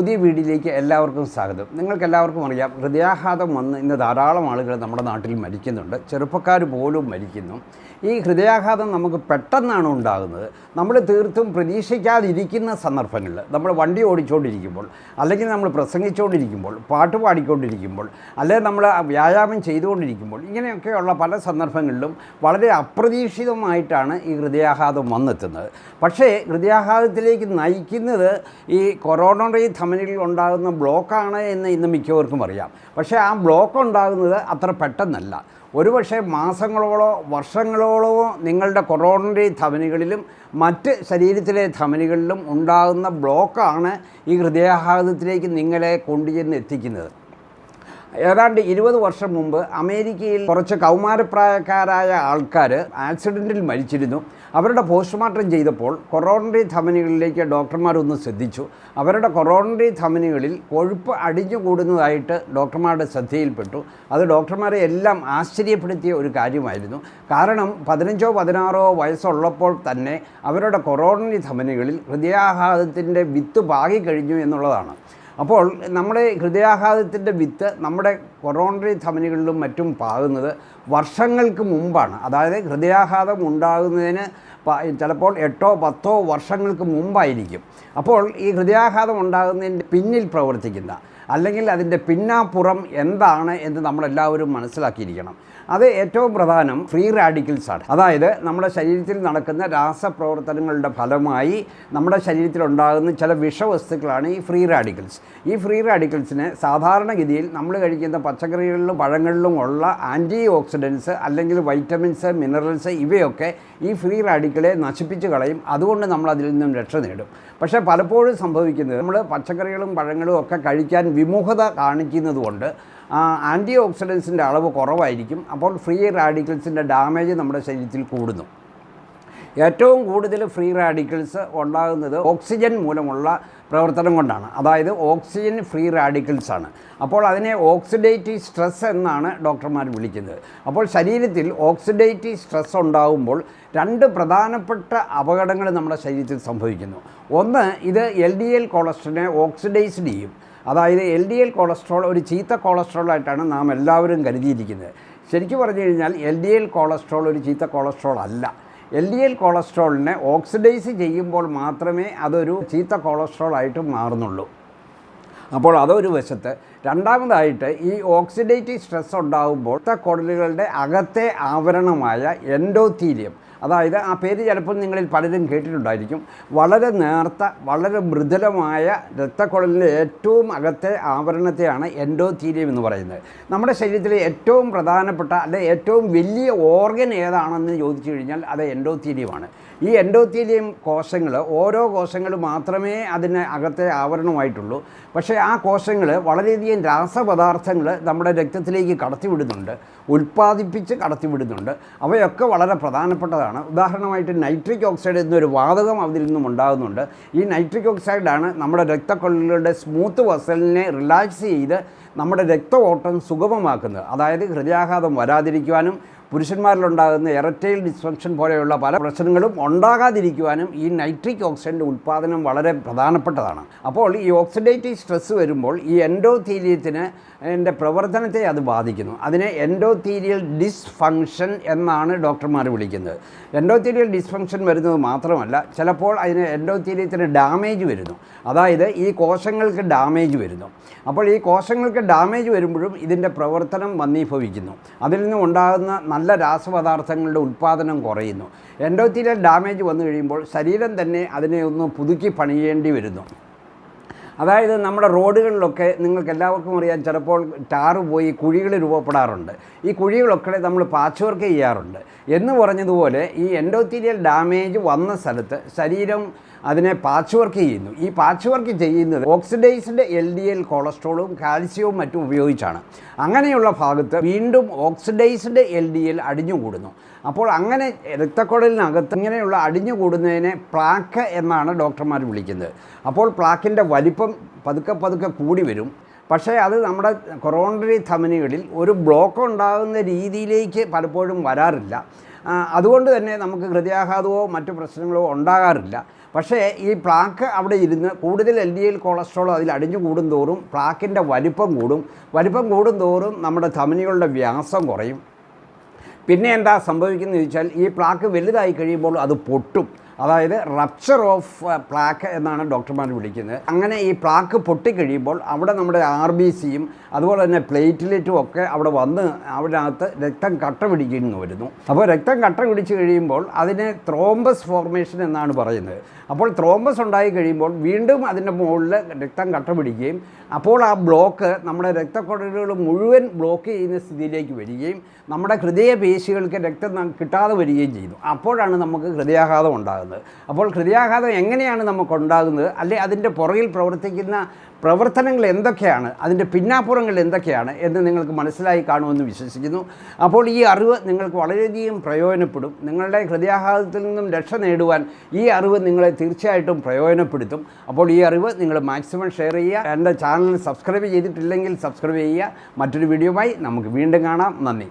പുതിയ വീഡിയോയിലേക്ക് എല്ലാവർക്കും സ്വാഗതം. നിങ്ങൾക്ക് എല്ലാവർക്കും അറിയാം ഹൃദയാഘാതം വന്ന് ഇന്ന് ധാരാളം ആളുകൾ നമ്മുടെ നാട്ടിൽ മരിക്കുന്നുണ്ട്. ചെറുപ്പക്കാർ പോലും മരിക്കുന്നു. ഈ ഹൃദയാഘാതം നമുക്ക് പെട്ടെന്നാണ് ഉണ്ടാകുന്നത്. നമ്മൾ തീർത്തും പ്രതീക്ഷിക്കാതിരിക്കുന്ന സന്ദർഭങ്ങളിൽ നമ്മൾ വണ്ടി ഓടിച്ചുകൊണ്ടിരിക്കുമ്പോൾ അല്ലെങ്കിൽ നമ്മൾ പ്രസംഗിച്ചുകൊണ്ടിരിക്കുമ്പോൾ പാട്ട് പാടിക്കൊണ്ടിരിക്കുമ്പോൾ അല്ലെങ്കിൽ നമ്മൾ വ്യായാമം ചെയ്തുകൊണ്ടിരിക്കുമ്പോൾ ഇങ്ങനെയൊക്കെയുള്ള പല സന്ദർഭങ്ങളിലും വളരെ അപ്രതീക്ഷിതമായിട്ടാണ് ഈ ഹൃദയാഘാതം വന്നെത്തുന്നത്. പക്ഷേ ഹൃദയാഘാതത്തിലേക്ക് നയിക്കുന്നത് ഈ കൊറോണറി ധമനിയിൽ ഉണ്ടാകുന്ന ബ്ലോക്കാണ് എന്ന് ഇന്ന് മിക്കവർക്കും അറിയാം. പക്ഷേ ആ ബ്ലോക്ക് ഉണ്ടാകുന്നത് അത്ര പെട്ടെന്നല്ല. ഒരുപക്ഷെ മാസങ്ങളോളോ വർഷങ്ങളോളമോ നിങ്ങളുടെ കൊറോണറി ധമനികളിലും മറ്റ് ശരീരത്തിലെ ധമനികളിലും ഉണ്ടാകുന്ന ബ്ലോക്കാണ് ഈ ഹൃദയാഘാതത്തിലേക്ക് നിങ്ങളെ കൊണ്ടുചെന്ന് എത്തിക്കുന്നത്. ഏതാണ്ട് ഇരുപത് വർഷം മുമ്പ് അമേരിക്കയിൽ കുറച്ച് കൗമാരപ്രായക്കാരായ ആൾക്കാർ ആക്സിഡന്റിൽ മരിച്ചിരുന്നു. അവരുടെ പോസ്റ്റ്മോർട്ടം ചെയ്തപ്പോൾ കൊറോണറി ധമനികളിലേക്ക് ഡോക്ടർമാരൊന്ന് ശ്രദ്ധിച്ചു. അവരുടെ കൊറോണറി ധമനികളിൽ കൊഴുപ്പ് അടിഞ്ഞു കൂടുന്നതായിട്ട് ഡോക്ടർമാരുടെ ശ്രദ്ധയിൽപ്പെട്ടു. അത് ഡോക്ടർമാരെ എല്ലാം ആശ്ചര്യപ്പെടുത്തിയ ഒരു കാര്യമായിരുന്നു. കാരണം പതിനഞ്ചോ പതിനാറോ വയസ്സുള്ളപ്പോൾ തന്നെ അവരുടെ കൊറോണറി ധമനികളിൽ ഹൃദയാഘാതത്തിന്റെ വിത്ത് പാകിക്കഴിഞ്ഞു എന്നുള്ളതാണ്. അപ്പോൾ നമ്മുടെ ഹൃദയാഘാതത്തിന്റെ വിത്ത് നമ്മുടെ കൊറോണറി ധമനികളിലും മറ്റും പാകുന്നത് വർഷങ്ങൾക്ക് മുമ്പാണ്. അതായത് ഹൃദയാഘാതം ഉണ്ടാകുന്നതിന് ചിലപ്പോൾ എട്ടോ പത്തോ വർഷങ്ങൾക്ക് മുമ്പായിരിക്കും. അപ്പോൾ ഈ ഹൃദയാഘാതം ഉണ്ടാകുന്നതിന്റെ പിന്നിൽ പ്രവർത്തിക്കുന്ന അല്ലെങ്കിൽ അതിന്റെ പിന്നാപ്പുറം എന്താണ് എന്ന് നമ്മളെല്ലാവരും മനസ്സിലാക്കിയിരിക്കണം. അത് ഏറ്റവും പ്രധാനം ഫ്രീ റാഡിക്കൽസാണ് അതായത് നമ്മുടെ ശരീരത്തിൽ നടക്കുന്ന രാസപ്രവർത്തനങ്ങളുടെ ഫലമായി നമ്മുടെ ശരീരത്തിലുണ്ടാകുന്ന ചില വിഷവസ്തുക്കളാണ് ഈ ഫ്രീ റാഡിക്കൽസ്. ഈ ഫ്രീ റാഡിക്കൽസിന് സാധാരണഗതിയിൽ നമ്മൾ കഴിക്കുന്ന പച്ചക്കറികളിലും പഴങ്ങളിലും ഉള്ള ആന്റി ഓക്സിഡൻസ് അല്ലെങ്കിൽ വൈറ്റമിൻസ് മിനറൽസ് ഇവയൊക്കെ ഈ ഫ്രീ റാഡിക്കലെ നശിപ്പിച്ച് കളയും. അതുകൊണ്ട് നമ്മൾ അതിൽ നിന്നും രക്ഷ നേടും. പക്ഷേ പലപ്പോഴും സംഭവിക്കുന്നത് നമ്മൾ പച്ചക്കറികളും പഴങ്ങളും ഒക്കെ കഴിക്കാൻ വിമുഖത കാണിക്കുന്നത് കൊണ്ട് ആന്റി ഓക്സിഡൻസിന്റെ അളവ് കുറവായിരിക്കും. അപ്പോൾ ഫ്രീ റാഡിക്കൽസിന്റെ ഡാമേജ് നമ്മുടെ ശരീരത്തിൽ കൂടുന്നു. ഏറ്റവും കൂടുതൽ ഫ്രീ റാഡിക്കൽസ് ഉണ്ടാകുന്നത് ഓക്സിജൻ മൂലമുള്ള പ്രവർത്തനം കൊണ്ടാണ്. അതായത് ഓക്സിജൻ ഫ്രീ റാഡിക്കൽസ് ആണ്. അപ്പോൾ അതിനെ ഓക്സിഡേറ്റീവ് സ്ട്രെസ് എന്നാണ് ഡോക്ടർമാർ വിളിക്കുന്നത്. അപ്പോൾ ശരീരത്തിൽ ഓക്സിഡേറ്റീവ് സ്ട്രെസ് ഉണ്ടാകുമ്പോൾ രണ്ട് പ്രധാനപ്പെട്ട അപകടങ്ങൾ നമ്മുടെ ശരീരത്തിൽ സംഭവിക്കുന്നു. ഒന്ന് ഇത് എൽ ഡി എൽ കൊളസ്ട്രോളിനെ ഓക്സിഡൈസ്ഡ് ചെയ്യും. അതായത് എൽ ഡി എൽ കൊളസ്ട്രോൾ ഒരു ചീത്ത കൊളസ്ട്രോളായിട്ടാണ് നാം എല്ലാവരും കരുതിയിരിക്കുന്നത്. ശരിക്കും പറഞ്ഞു കഴിഞ്ഞാൽ എൽ ഡി എൽ കൊളസ്ട്രോൾ ഒരു ചീത്ത കൊളസ്ട്രോൾ അല്ല. എൽ ഡി എൽ കൊളസ്ട്രോളിനെ ഓക്സിഡൈസ് ചെയ്യുമ്പോൾ മാത്രമേ അതൊരു ചീത്ത കൊളസ്ട്രോൾ ആയിട്ട് മാറുന്നുള്ളൂ. അപ്പോൾ അതൊരു വശത്ത്. രണ്ടാമതായിട്ട് ഈ ഓക്സിഡേറ്റീവ് സ്ട്രെസ് ഉണ്ടാകുമ്പോൾ കൊടലുകളുടെ അകത്തെ ആവരണമായ എൻഡോത്തീരിയം. അതായത് ആ പേര് ചിലപ്പോൾ നിങ്ങളിൽ പലരും കേട്ടിട്ടുണ്ടായിരിക്കും. വളരെ നേർത്ത വളരെ മൃദുലമായ രക്തക്കുഴലിന്റെ ഏറ്റവും അകത്തെ ആവരണത്തെയാണ് എൻഡോത്തീരിയം എന്ന് പറയുന്നത്. നമ്മുടെ ശരീരത്തിലെ ഏറ്റവും പ്രധാനപ്പെട്ട അല്ലെ ഏറ്റവും വലിയ ഓർഗൻ ഏതാണെന്ന് ചോദിച്ചു കഴിഞ്ഞാൽ അത് എൻഡോത്തീരിയമാണ്. ഈ എൻഡോത്തീലിയം കോശങ്ങൾ ഓരോ കോശങ്ങൾ മാത്രമേ അതിന് അകത്തെ ആവരണമായിട്ടുള്ളൂ. പക്ഷേ ആ കോശങ്ങൾ വളരെയധികം രാസപദാർത്ഥങ്ങൾ നമ്മുടെ രക്തത്തിലേക്ക് കടത്തിവിടുന്നുണ്ട്. ഉൽപ്പാദിപ്പിച്ച് കടത്തിവിടുന്നുണ്ട്. അവയൊക്കെ വളരെ പ്രധാനപ്പെട്ടതാണ്. ഉദാഹരണമായിട്ട് നൈട്രിക് ഓക്സൈഡ് എന്നൊരു വാതകം അതിൽ നിന്നും ഉണ്ടാകുന്നുണ്ട്. ഈ നൈട്രിക് ഓക്സൈഡാണ് നമ്മുടെ രക്തക്കൊള്ളലുകളുടെ സ്മൂത്ത് വസലിനെ റിലാക്സ് ചെയ്ത് നമ്മുടെ രക്ത ഓട്ടം സുഗമമാക്കുന്നത്. അതായത് ഹൃദയാഘാതം വരാതിരിക്കുവാനും പുരുഷന്മാരിലുണ്ടാകുന്ന എററ്റൈൽ ഡിസ്ഫങ്ഷൻ പോലെയുള്ള പല പ്രശ്നങ്ങളും ഉണ്ടാകാതിരിക്കുവാനും ഈ നൈട്രിക് ഓക്സൈഡിന്റെ ഉൽപ്പാദനം വളരെ പ്രധാനപ്പെട്ടതാണ്. അപ്പോൾ ഈ ഓക്സിഡേറ്റീവ് സ്ട്രെസ് വരുമ്പോൾ ഈ എൻഡോത്തീരിയത്തിന് എന്റെ പ്രവർത്തനത്തെ അത് ബാധിക്കുന്നു. അതിനെ എൻഡോതീരിയൽ ഡിസ്ഫങ്ഷൻ എന്നാണ് ഡോക്ടർമാർ വിളിക്കുന്നത്. എൻഡോതീരിയൽ ഡിസ്ഫങ്ഷൻ വരുന്നത് മാത്രമല്ല ചിലപ്പോൾ അതിന് എൻഡോതീരിയത്തിന് ഡാമേജ് വരുന്നു. അതായത് ഈ കോശങ്ങൾക്ക് ഡാമേജ് വരുന്നു. അപ്പോൾ ഈ കോശങ്ങൾക്ക് ഡാമേജ് വരുമ്പോഴും ഇതിന്റെ പ്രവർത്തനം മന്ദീഭവിക്കുന്നു അതിൽ നിന്നും ഉണ്ടാകുന്ന നല്ല രാസപദാർത്ഥങ്ങളുടെ ഉൽപ്പാദനം കുറയുന്നു. എൻഡോത്തീരിയൽ ഡാമേജ് വന്നു കഴിയുമ്പോൾ ശരീരം തന്നെ അതിനെ ഒന്ന് പുതുക്കി പണിയേണ്ടി വരുന്നു. അതായത് നമ്മുടെ റോഡുകളിലൊക്കെ നിങ്ങൾക്ക് എല്ലാവർക്കും അറിയാം ചിലപ്പോൾ ടാറ് പോയി കുഴികൾ രൂപപ്പെടാറുണ്ട്. ഈ കുഴികളൊക്കെ നമ്മൾ പാച്ച് വർക്ക് ചെയ്യാറുണ്ട്. എന്ന് പറഞ്ഞതുപോലെ ഈ എൻഡോത്തീരിയൽ ഡാമേജ് വന്ന സ്ഥലത്ത് ശരീരം അതിനെ പാച്ച് വർക്ക് ചെയ്യുന്നു. ഈ പാച്ച് വർക്ക് ചെയ്യുന്നത് ഓക്സിഡൈസ്ഡ് എൽ ഡി എൽ കൊളസ്ട്രോളും കാൽസ്യവും മറ്റും ഉപയോഗിച്ചാണ്. അങ്ങനെയുള്ള ഭാഗത്ത് വീണ്ടും ഓക്സിഡൈസ്ഡ് എൽ ഡി എൽ അടിഞ്ഞുകൂടുന്നു. അപ്പോൾ അങ്ങനെ രക്തക്കുഴലിനകത്ത് ഇങ്ങനെയുള്ള അടിഞ്ഞുകൂടുന്നതിനെ പ്ലാക്ക് എന്നാണ് ഡോക്ടർമാർ വിളിക്കുന്നത്. അപ്പോൾ പ്ലാക്കിന്റെ വലിപ്പം പതുക്കെ പതുക്കെ കൂടി വരും. പക്ഷേ അത് നമ്മുടെ കൊറോണറി ധമനികളിൽ ഒരു ബ്ലോക്ക് ഉണ്ടാകുന്ന രീതിയിലേക്ക് പലപ്പോഴും വരാറില്ല. അതുകൊണ്ട് തന്നെ നമുക്ക് ഹൃദയാഘാതമോ മറ്റു പ്രശ്നങ്ങളോ ഉണ്ടാകാറില്ല. പക്ഷേ ഈ പ്ലാക്ക് അവിടെ ഇരുന്ന് കൂടുതൽ എൽ ഡി എൽ കൊളസ്ട്രോൾ അതിൽ അടിഞ്ഞു കൂടും തോറും പ്ലാക്കിന്റെ വലിപ്പം കൂടും. വലിപ്പം കൂടും തോറും നമ്മുടെ ധമനികളുടെ വ്യാസം കുറയും. പിന്നെ എന്താ സംഭവിക്കുന്നത് ചോദിച്ചാൽ ഈ പ്ലാക്ക് വലുതായി കഴിയുമ്പോൾ അത് പൊട്ടും. അതായത് റപ്ചർ ഓഫ് പ്ലാക്ക് എന്നാണ് ഡോക്ടർമാർ വിളിക്കുന്നത്. അങ്ങനെ ഈ പ്ലാക്ക് പൊട്ടിക്കഴിയുമ്പോൾ അവിടെ നമ്മുടെ ആർ ബി സിയും അതുപോലെ തന്നെ പ്ലേറ്റ്ലെറ്റും ഒക്കെ അവിടെ വന്ന് അവിടകത്ത് രക്തം കട്ട പിടിക്കുന്നു വരുന്നു. അപ്പോൾ രക്തം കട്ട പിടിച്ച് കഴിയുമ്പോൾ അതിനെ ത്രോംബസ് ഫോർമേഷൻ എന്നാണ് പറയുന്നത്. അപ്പോൾ ത്രോംബസ് ഉണ്ടായി കഴിയുമ്പോൾ വീണ്ടും അതിന്റെ മുകളിൽ രക്തം കട്ട പിടിക്കുകയും അപ്പോൾ ആ ബ്ലോക്ക് നമ്മുടെ രക്തക്കുഴലുകൾ മുഴുവൻ ബ്ലോക്ക് ചെയ്യുന്ന സ്ഥിതിയിലേക്ക് വരികയും നമ്മുടെ ഹൃദയപേശികൾക്ക് രക്തം കിട്ടാതെ വരികയും ചെയ്യുന്നു അപ്പോഴാണ് നമുക്ക് ഹൃദയാഘാതം ഉണ്ടാകുന്നത് അപ്പോൾ ഹൃദയാഘാതം എങ്ങനെയാണ് നമുക്ക് ഉണ്ടാകുന്നത്? അല്ലെ അതിന്റെ പുറകിൽ പ്രവർത്തിക്കുന്ന പ്രവർത്തനങ്ങൾ എന്തൊക്കെയാണ്? അതിന്റെ പിന്നാപ്പുറങ്ങൾ എന്തൊക്കെയാണ് എന്ന് നിങ്ങൾക്ക് മനസ്സിലായി കാണുമെന്ന് വിശ്വസിക്കുന്നു. അപ്പോൾ ഈ അറിവ് നിങ്ങൾക്ക് വളരെയധികം പ്രയോജനപ്പെടും. നിങ്ങളുടെ ഹൃദയാഘാതത്തിൽ നിന്നും രക്ഷ നേടുവാൻ ഈ അറിവ് നിങ്ങളെ തീർച്ചയായിട്ടും പ്രയോജനപ്പെടുത്തും. അപ്പോൾ ഈ അറിവ് നിങ്ങൾ മാക്സിമം ഷെയർ ചെയ്യുക. എന്റെ ചാനൽ സബ്സ്ക്രൈബ് ചെയ്തിട്ടില്ലെങ്കിൽ സബ്സ്ക്രൈബ് ചെയ്യുക. മറ്റൊരു വീഡിയോയുമായി നമുക്ക് വീണ്ടും കാണാം. നന്ദി.